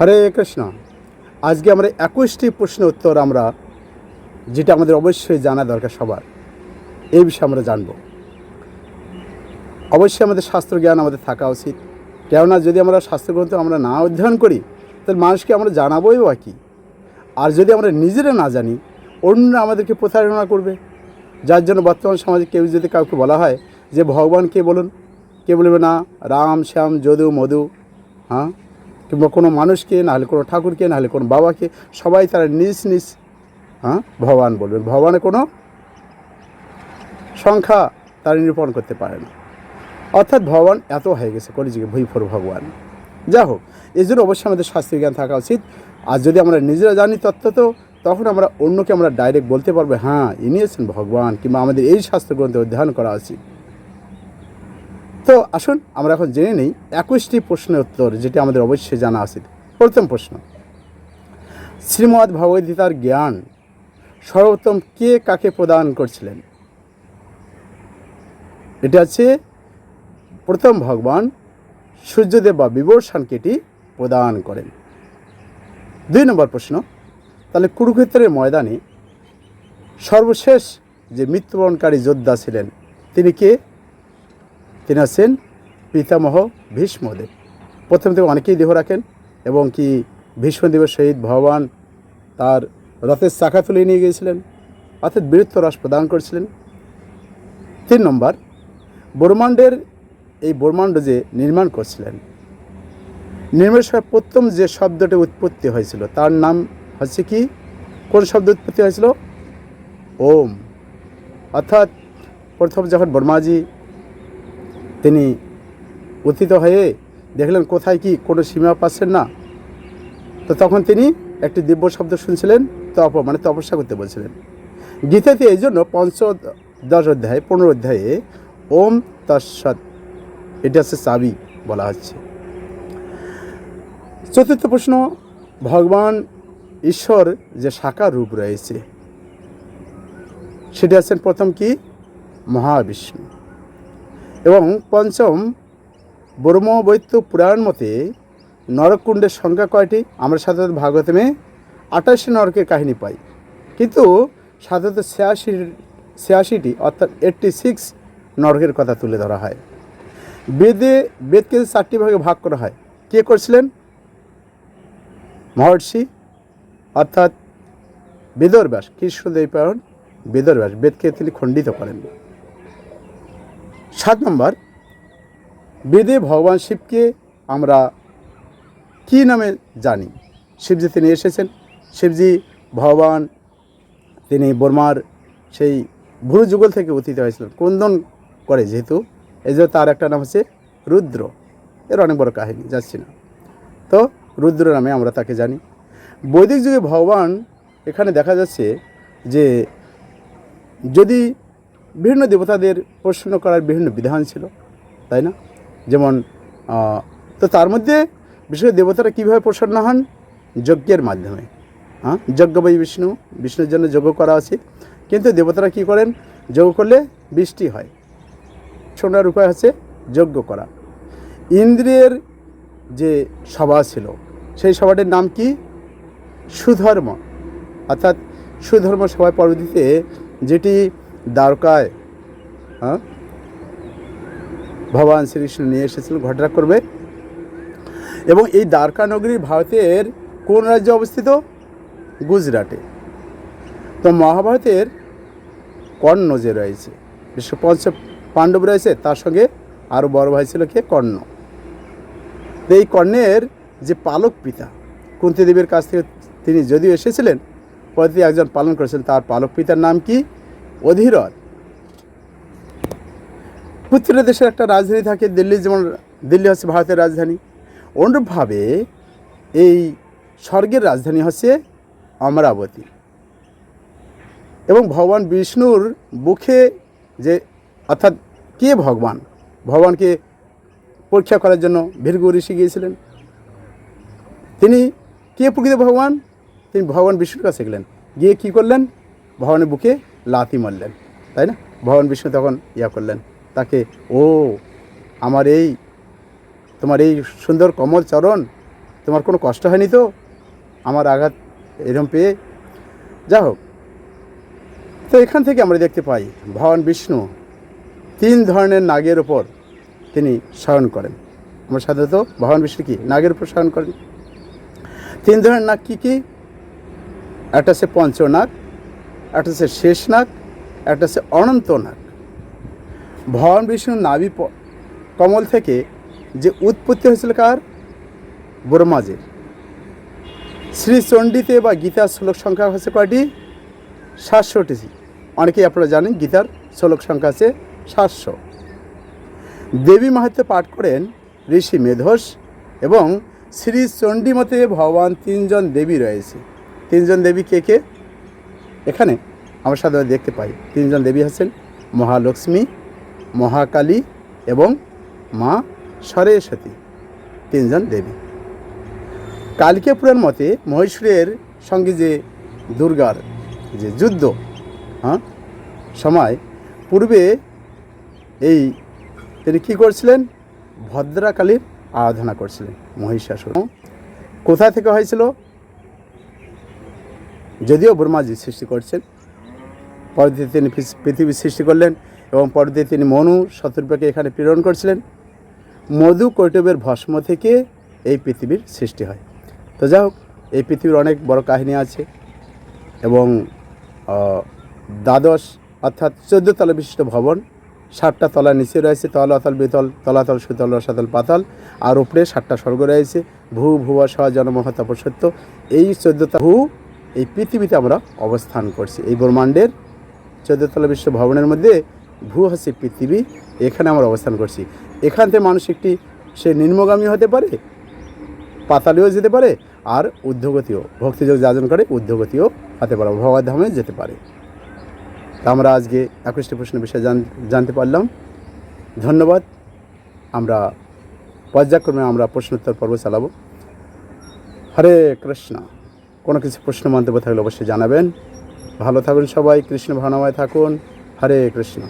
হরে কৃষ্ণ। আজকে আমরা একুশটি প্রশ্ন উত্তর আমরা, যেটা আমাদের অবশ্যই জানা দরকার সবার। এই বিষয়ে আমরা জানব। অবশ্যই আমাদের শাস্ত্র জ্ঞান আমাদের থাকা উচিত। কেননা যদি আমরা শাস্ত্রগ্রন্থ আমরা না অধ্যয়ন করি, তাহলে মানুষকে আমরা জানাবোই বা কী? আর যদি আমরা নিজেরা না জানি, অন্যরা আমাদেরকে প্রতারণা করবে। যার জন্য বর্তমান সমাজে কেউ যদি কাউকে বলা হয় যে, ভগবান কে বলুন? কে বলবে, না, রাম, শ্যাম, যদু, মধু। হ্যাঁ? কিংবা কোনো মানুষকে নাহলে কোনো ঠাকুরকে নাহলে কোনো বাবাকে, সবাই তারা নিজ নিজ হ্যাঁ ভগবান বলবেন ভগবানের কোনো সংখ্যা তারা নিরূপণ করতে পারে না। অর্থাৎ ভগবান এত হয়ে গেছে, কলিযুগে ভুইফোর ভগবান। যা হোক এই জন্য অবশ্যই আমাদের শাস্ত্রীয় জ্ঞান থাকা উচিত। আর যদি আমরা নিজেরা জানি তত্ত্ব, তো তখন আমরা অন্যকে আমরা ডাইরেক্ট বলতে পারব হ্যাঁ ইনি আছেন ভগবান, কিংবা আমাদের এই শাস্ত্রগ্রন্থে অধ্যয়ন করা উচিত। তো আসুন, আমরা এখন জেনে নিই একুশটি প্রশ্নের উত্তর যেটি আমাদের অবশ্যই জানা উচিত প্রথম প্রশ্ন শ্রীমদ্ ভগবদ্গীতার জ্ঞান সর্বোত্তম কে কাকে প্রদান করছিলেন? এটা আছে, প্রথম ভগবান সূর্যদেব বা বিবর্ষণকে এটি প্রদান করেন। দুই নম্বর প্রশ্ন, তাহলে কুরুক্ষেত্রের ময়দানে সর্বশেষ যে মৃত্যুবরণকারী যোদ্ধা ছিলেন, তিনি কে? তিনি আছেন পিতামহ ভীষ্মদেব। প্রথম থেকে অনেকেই দেহ রাখেন এবং কি ভীষ্মদেবের সহিত ভগবান তার রথের চাকা তুলে নিয়ে গিয়েছিলেন, অর্থাৎ বীরত্ব রস প্রদান করেছিলেন। তিন নম্বর, ব্রহ্মাণ্ডের এই ব্রহ্মাণ্ড যে নির্মাণ করছিলেন নির্মাণের প্রথম যে শব্দটি উৎপত্তি হয়েছিল, তার নাম হচ্ছে কি? কোন শব্দ উৎপত্তি হয়েছিল? ওম। অর্থাৎ প্রথম যখন ব্রহ্মাজি তিনি উত্থিত হয়ে দেখলেন, কোথায় কি কোনো সীমা পাচ্ছেন না? তো তখন তিনি একটি দিব্য শব্দ শুনছিলেন তপ মানে তপস্যা করতে বলছিলেন। গীতাতে এই জন্য পঞ্চদশ অধ্যায়, পনেরো অধ্যায়ে ওম তৎসৎ, এটা হচ্ছে চাবি বলা হচ্ছে। চতুর্থ প্রশ্ন, ভগবান ঈশ্বর যে সাকার রূপ রয়েছে, সেটি আছেন প্রথম কি? মহাবিষ্ণু। এবং পঞ্চম ব্রহ্মবৈত্য পুরাণ মতে নরকুণ্ডের সংখ্যা কয়টি? আমরা সাধারণত ভাগবতমে আঠাশি নরকের কাহিনী পাই। কিন্তু সাধারণত ছিয়াশি, ছিয়াশিটি অর্থাৎ এইট্টি সিক্স নরকের কথা তুলে ধরা হয়। বেদে, বেদকে চারটি ভাগে ভাগ করা হয়। কে করছিলেন? মহর্ষি, অর্থাৎ বেদরব্যাস কৃষ্ণদেবপায়ন বেদরব্যাস বেদকে তিনি খণ্ডিত করেন। সাত নম্বর, বেদে ভগবান শিবকে আমরা কী নামে জানি? শিবজি তিনি এসেছেন। শিবজি ভগবান তিনি বর্মার সেই ভুরু যুগল থেকে উত্থিত হয়েছিলেন। ক্রন্দন করে যেহেতু এই জন্য তার একটা নাম হচ্ছে রুদ্র। এর অনেক বড় কাহিনী, যাচ্ছি না। তো রুদ্র নামে আমরা তাকে জানি। বৈদিক যুগে ভগবান এখানে দেখা যাচ্ছে যে যদি বিভিন্ন দেবতাদের প্রশ্ন করার বিভিন্ন বিধান ছিল, তাই না? যেমন তো তার মধ্যে বিশেষ দেবতারা কীভাবে প্রসন্ন হন? যজ্ঞের মাধ্যমে। হ্যাঁ যজ্ঞ বই বিষ্ণু, বিষ্ণুর জন্য যজ্ঞ করা উচিত। কিন্তু দেবতারা কী করেন? যজ্ঞ করলে বৃষ্টি হয়। শোনার উপায় হচ্ছে যজ্ঞ করা। ইন্দ্রিয়ের যে সভা ছিল, সেই সভাটির নাম কি? সুধর্ম। অর্থাৎ সুধর্ম সভায় পরবর্তীতে যেটি দ্বারকায় হ্যাঁ? ভগবান শ্রীকৃষ্ণ নিয়ে এসেছিলেন ঘটনা করবে। এবং এই দ্বারকা নগরী ভারতের কোন রাজ্যে অবস্থিত? গুজরাটে। তো মহাভারতের কর্ণ যে রয়েছে বিশ্ব পঞ্চ পাণ্ডব রয়েছে, তার সঙ্গে আরও বড় ভাই ছিল কে? কর্ণ। তো এই কর্ণের যে পালক পিতা কুন্তি দেবীর কাছ থেকে তিনি যদিও এসেছিলেন পরবর্তী একজন পালন করেছেন তার পালক পিতার নাম কি? অধীরথ পুত্র দেশের একটা রাজধানী থাকে, দিল্লি, যেমন দিল্লি হচ্ছে ভারতের রাজধানী। অনুরূপভাবে এই স্বর্গের রাজধানী হচ্ছে অমরাবতী। এবং ভগবান বিষ্ণুর বুকে যে, অর্থাৎ কে ভগবান? ভগবানকে পরীক্ষা করার জন্য ভীরগু ঋষি গিয়েছিলেন। তিনি কে প্রকৃত ভগবান? তিনি ভগবান বিষ্ণুর কাছে গেলেন। গিয়ে কী করলেন? ভগবানের বুকে লাথি মারলেন, তাই না? ভগবান বিষ্ণু তখন ইয়া করলেন, তাকে, ও, আমার এই, তোমার এই সুন্দর কমল চরণ, তোমার কোনো কষ্ট হয়নি তো? আমার আঘাত এরম পেয়ে? যা হোক, তো এখান থেকে আমরা দেখতে পাই ভগবান বিষ্ণু তিন ধরনের নাগের ওপর তিনি শয়ন করেন। আমরা সাধারণত ভগবান বিষ্ণু কি? নাগের উপর শয়ন করেন তিন ধরনের নাগ কী কী? একটা হচ্ছে পঞ্চনাগ একটা হচ্ছে শেষ নাগ একটা হচ্ছে অনন্ত নাগ ভগবান বিষ্ণুর নাভি কমল থেকে যে উৎপত্তি হয়েছিল কার? ব্রহ্মাজের। শ্রী চণ্ডীতে বা গীতার শ্লোক সংখ্যা হচ্ছে কয়টি? সাতশোটি অনেকেই আপনারা জানেন গীতার শ্লোক সংখ্যা আছে সাতশো। দেবী মাহাত্ম্য পাঠ করেন ঋষি মেধস এবং শ্রী চণ্ডীমতে ভগবান তিনজন দেবী রয়েছে। তিনজন দেবী কে কে? এখানে আমরা সাধারণত দেখতে পাই তিনজন দেবী হচ্ছেন মহালক্ষ্মী, মহাকালী এবং মা সরস্বতী, তিনজন দেবী। কালিকা পুরাণ মতে মহীশূরের সঙ্গে যে দুর্গার যে যুদ্ধ হ্যাঁ সময়, পূর্বে এই তিনি কী করছিলেন? ভদ্রাকালীর আরাধনা করছিলেন মহিষাসুর। কোথা থেকে হয়েছিল? যদিও ব্রহ্মাজি সৃষ্টি করছেন। পরবর্তীতে তিনি পৃথি- পৃথিবী সৃষ্টি করলেন এবং পরবর্তীতে তিনি মনু শত্রুপাকে এখানে প্রেরণ করছিলেন। মধু কৈটবের ভস্ম থেকে এই পৃথিবীর সৃষ্টি হয়। তো যাই হোক, এই পৃথিবীর অনেক বড় কাহিনী আছে এবং দ্বাদশ অর্থাৎ চোদ্দ তলা বিশিষ্ট ভবন ষাটটা তলা নিচে রয়েছে তলাতল বিতল তলাতল সুতল, রসাতল, পাতাল, আর উপরে ষাটটা স্বর্গ রয়েছে, ভূ ভুয়া সহ জনমহ তপসত্য এই চোদ্দটা ভূ এই পৃথিবীতে আমরা অবস্থান করছি। এই ব্রহ্মাণ্ডের চোদ্দতলা বিশ্ব ভবনের মধ্যে ভূ হচ্ছে পৃথিবী, এখানে আমরা অবস্থান করছি। এখান থেকে মানুষ একটি, সে নিম্নগামী হতে পারে, পাতালেও যেতে পারে, আর ঊর্ধ্বগতিও, ভক্তিযোগ যাজন করে ঊর্ধ্বগতিও হতে পারে ভগবদ্ধামে যেতে পারে। তা আমরা আজকে একুশটি প্রশ্নের বিষয়ে জান- জানতে পারলাম। ধন্যবাদ। আমরা পর্যায়ক্রমে আমরা প্রশ্নোত্তর পর্ব চালাবো। হরে কৃষ্ণ। কোনো কিছু প্রশ্ন, মন্তব্য থাকলে অবশ্যই জানাবেন। ভালো থাকুন সবাই, কৃষ্ণ ভাবনাময় থাকুন। হরে কৃষ্ণ।